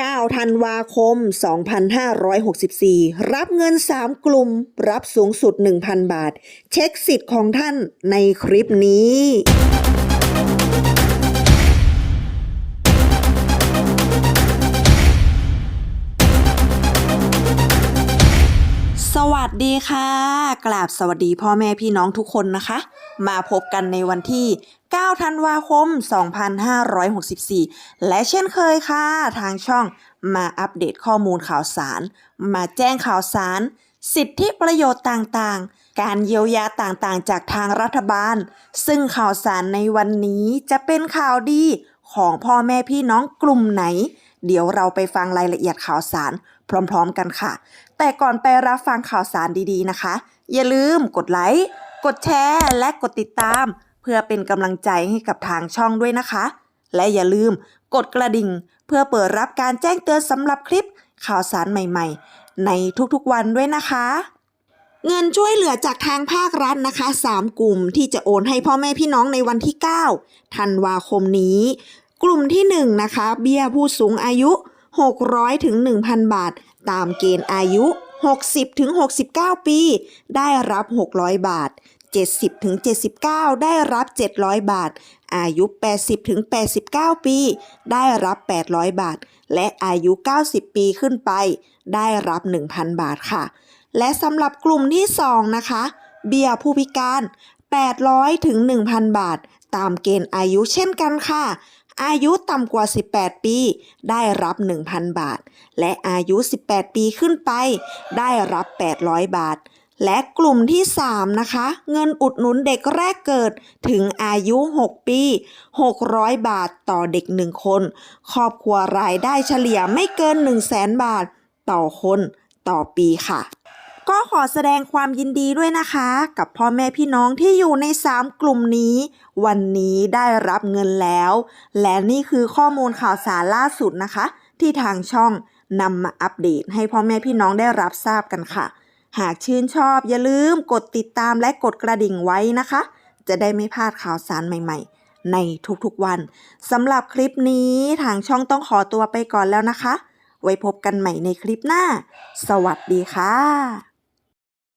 9 ธันวาคม 2564 รับเงิน 3 กลุ่ม รับสูงสุด 1,000 บาท เช็คสิทธิ์ของท่านในคลิปนี้ วัสดีค่ะ กราบสวัสดีพ่อแม่พี่น้องทุกคนนะคะ มาพบกันในวันที่ 9 ธันวาคม 2564 และเช่นเคยค่ะ ทางช่องมาอัปเดตข้อมูลข่าวสาร มาแจ้งข่าวสาร สิทธิประโยชน์ต่างๆ การเยียวยาต่างๆ จากทางรัฐบาล ซึ่งข่าวสารในวันนี้จะเป็นข่าวดีของพ่อแม่พี่น้องกลุ่มไหน เดี๋ยวเราไปฟังรายละเอียดข่าวสารพร้อมๆกันค่ะ แต่ก่อนไปรับฟังข่าวสารดีๆนะคะ อย่าลืมกดไลค์ กดแชร์ และกดติดตาม เพื่อเป็นกำลังใจให้กับทางช่องด้วยนะคะ และอย่าลืมกดกระดิ่ง เพื่อเปิดรับการแจ้งเตือนสำหรับคลิปข่าวสารใหม่ๆ ในทุกๆวันด้วยนะคะ เงินช่วยเหลือจากทางภาครัฐนะคะ 3 กลุ่มที่จะโอนให้พ่อแม่พี่น้องในวันที่ 9 ธันวาคมนี้ กลุ่มที่1นะคะ เบี้ยผู้สูงอายุ 600ถึง1,000 บาท ตามเกณฑ์อายุ 60ถึง69 ปี ได้รับ 600 บาท 70ถึง79 ได้รับ 700 บาท อายุ 80ถึง89 ปี ได้รับ 800 บาท และอายุ 90 ปีขึ้นไป ได้รับ 1,000 บาทค่ะ และสำหรับกลุ่มที่ 2 นะคะ เบี้ยผู้พิการ 800ถึง1,000 บาท ตามเกณฑ์อายุเช่นกันค่ะ อายุต่ำกว่า 18 ปี ได้รับ 1,000 บาท และอายุ 18 ปีขึ้นไป ได้รับ 800 บาท และกลุ่มที่ 3 นะคะ เงินอุดหนุนเด็กแรกเกิดถึงอายุ 6 ปี 600 บาทต่อเด็ก 1 คน ครอบครัวรายได้เฉลี่ยไม่เกิน 1 0 0 0 0 0บาท ต่อคน ต่อปีค่ะ ก็ขอแสดงความยินดีด้วยนะคะ กับพ่อแม่พี่น้องที่อยู่ใน 3 กลุ่มนี้ วันนี้ได้รับเงินแล้ว และนี่คือข้อมูลข่าวสารล่าสุดนะคะ ที่ทางช่องนำมาอัปเดต ให้พ่อแม่พี่น้องได้รับทราบกันค่ะ หากชื่นชอบอย่าลืมกดติดตามและกดกระดิ่งไว้นะคะ จะได้ไม่พลาดข่าวสารใหม่ ๆ ในทุกๆวันสำหรับคลิปนี้ทางช่องต้องขอตัวไปก่อนแล้วนะคะ ไว้พบกันใหม่ในคลิปหน้า สวัสดีค่ะ